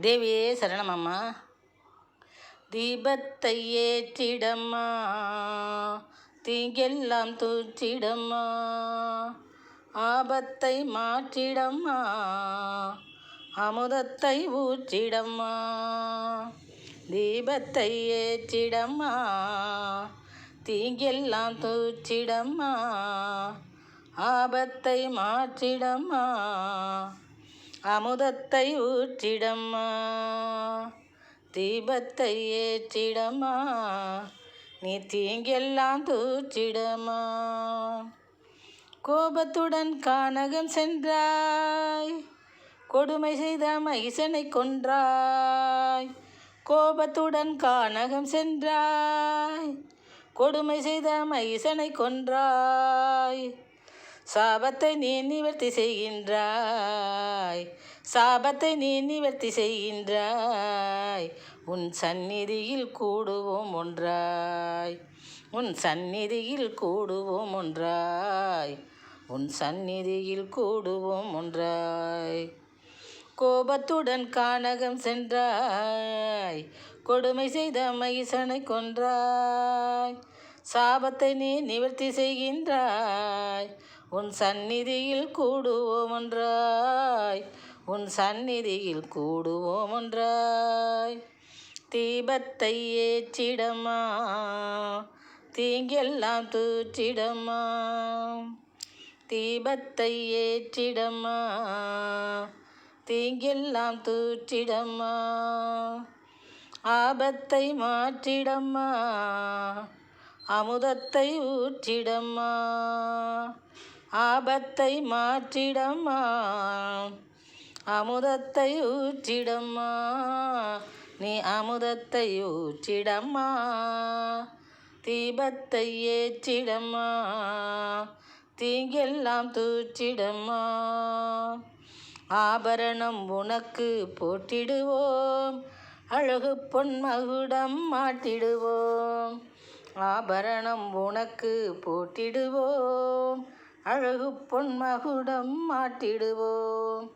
தேவியே சரணமம்மா. தீபத்தை ஏற்றிடம்மா. தீங்கெல்லாம் தூற்றிடம்மா. ஆபத்தை மாற்றிடம்மா. அமுதத்தை ஊற்றிடம்மா. தீபத்தை ஏற்றிடம்மா. தீங்கெல்லாம் தூற்றிடம்மா. ஆபத்தை மாற்றிடம்மா. அமுதத்தை ஊற்றிடம்மா. தீபத்தை ஏற்றிடமா நீ தீங்கெல்லாம் தூற்றிடமா கோபத்துடன் கானகம் சென்றாய். கொடுமை செய்த மகிசனை கொன்றாய். கோபத்துடன் கானகம் சென்றாய். கொடுமை செய்த மகிசனை கொன்றாய். சாபத்தை நீ நிவர்த்தி செய்கின்றாய். சாபத்தை நீ நிவர்த்தி செய்கின்றாய். உன் சந்நிதியில் கூடுவோம் ஒன்றாய். உன் சந்நிதியில் கூடுவோம் ஒன்றாய். உன் சந்நிதியில் கூடுவோம் ஒன்றாய். கோபத்துடன் கானகம் சென்றாய். கொடுமை செய்த மைசனை கொன்றாய். சாபத்தை நீ நிவர்த்தி செய்கின்றாய். உன் சந்நிதியில் கூடுவோம் என்றாய் உன் சந்நிதியில் கூடுவோம் என்றாய் தீபத்தை ஏற்றிடம்மா தீங்கெல்லாம் தூற்றிடம்மா தீபத்தை ஏற்றிடமா? தீங்கெல்லாம் தூற்றிடமா? ஆபத்தை மாற்றிடமா? அமுதத்தை ஊற்றிடம்மா. ஆபத்தை மாற்றிடம்மா. அமுதத்தை ஊற்றிடம்மா. நீ அமுதத்தை ஊற்றிடம்மா. தீபத்தை ஏற்றிடம்மா. தீங்கெல்லாம் தூற்றிடம்மா. ஆபரணம் உனக்கு போட்டிடுவோம் அழகு பொன் மகுடம் மாட்டிடுவோம் ஆபரணம் உனக்கு போட்டிடுவோம். அழகு பொன்மகுடம் மாட்டிடுவோம்.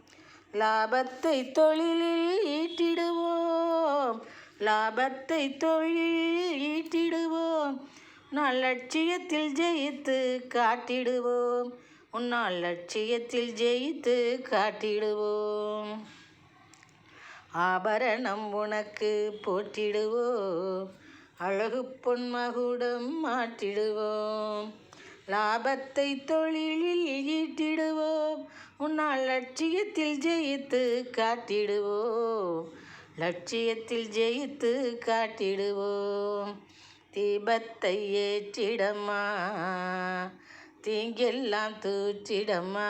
லாபத்தை தொழிலில் ஈட்டிடுவோம். லாபத்தை தொழிலில் ஈட்டிடுவோம். நான் லட்சியத்தில் ஜெயித்து காட்டிடுவோம். உன்னால் லட்சியத்தில் ஜெயித்து காட்டிடுவோம். ஆபரணம் உனக்கு போட்டிடுவோம். அழகு பொன்மகுடம் மாற்றிடுவோம். லாபத்தை தொழிலில் ஈட்டிடுவோம். உன்னால் லட்சியத்தில் ஜெயித்து காட்டிடுவோம். லட்சியத்தில் ஜெயித்து காட்டிடுவோம். தீபத்தை ஏற்றிடமா? தீங்கெல்லாம் தூற்றிடமா?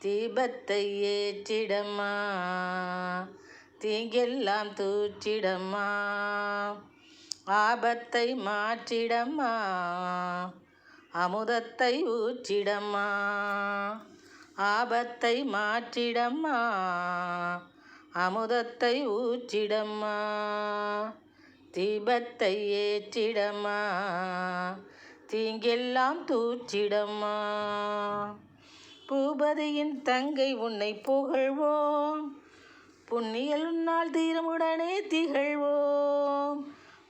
தீபத்தை ஏற்றிடமா? தீங்கெல்லாம் தூற்றிடம்மா ஆபத்தை மாற்றிடம்மா அமுதத்தை ஊற்றிடம்மா ஆபத்தை மாற்றிடம்மா அமுதத்தை ஊற்றிடம்மா தீபத்தை ஏற்றிடம்மா தீங்கெல்லாம் தூற்றிடம்மா பூபதியின் தங்கை உன்னை புகழ்வோம். புண்ணியல் உன்னால் தீரமுடனே திகழ்வோம்.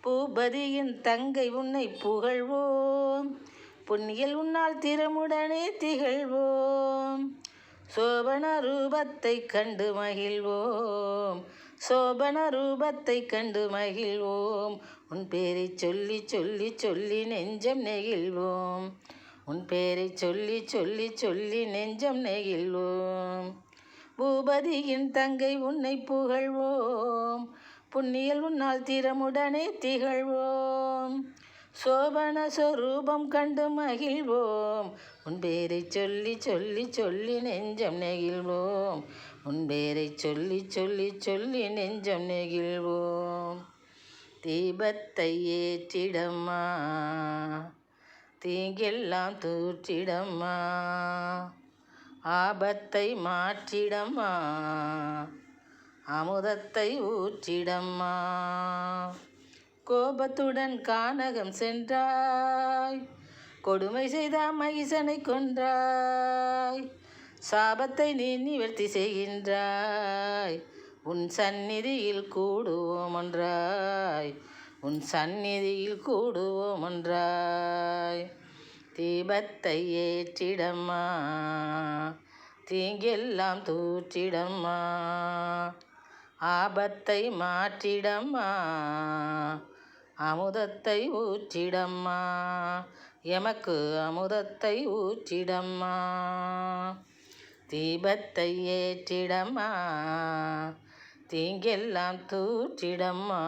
பூபதியின் தங்கை உன்னை புகழ்வோம். புண்ணியல் உன்னால் திறமுடனே திகழ்வோம். சோபன ரூபத்தை கண்டு மகிழ்வோம். சோபன ரூபத்தை கண்டு மகிழ்வோம். உன் பேரை சொல்லி சொல்லி சொல்லி நெஞ்சம் நெகிழ்வோம். உன் பேரை சொல்லி சொல்லி சொல்லி நெஞ்சம் நெகிழ்வோம். பூபதியின் தங்கை உன்னை புகழ்வோம். புண்ணியல் உன்னால் திறமுடனே திகழ்வோம். சோபன சொரூபம் கண்டு மகிழ்வோம். உன் பேரை சொல்லி சொல்லி சொல்லி நெஞ்சம் நெகிழ்வோம். உன் பேரை சொல்லி சொல்லி சொல்லி நெஞ்சம் நெகிழ்வோம். தீபத்தை ஏற்றிடம்மா. தீங்கெல்லாம் தூற்றிடம்மா. ஆபத்தை மாற்றிடம்மா. அமுதத்தை ஊற்றிடம்மா. கோபத்துடன் கானகம் சென்றாய். கொடுமை செய்த மகிசனை கொன்றாய். சாபத்தை நீ நிவர்த்தி செய்கின்றாய். உன் சந்நிதியில் கூடுவோம் ஒன்றாய் உன் சந்நிதியில் கூடுவோம் ஒன்றாய் தீபத்தை ஏற்றிடம்மா. தீங்கெல்லாம் தூற்றிடம்மா. ஆபத்தை மாற்றிடம்மா. அமுதத்தை ஊற்றிடம்மா. எமக்கு அமுதத்தை ஊற்றிடம்மா. தீபத்தை ஏற்றிடம்மா. தீங்கெல்லாம் தூற்றிடம்மா.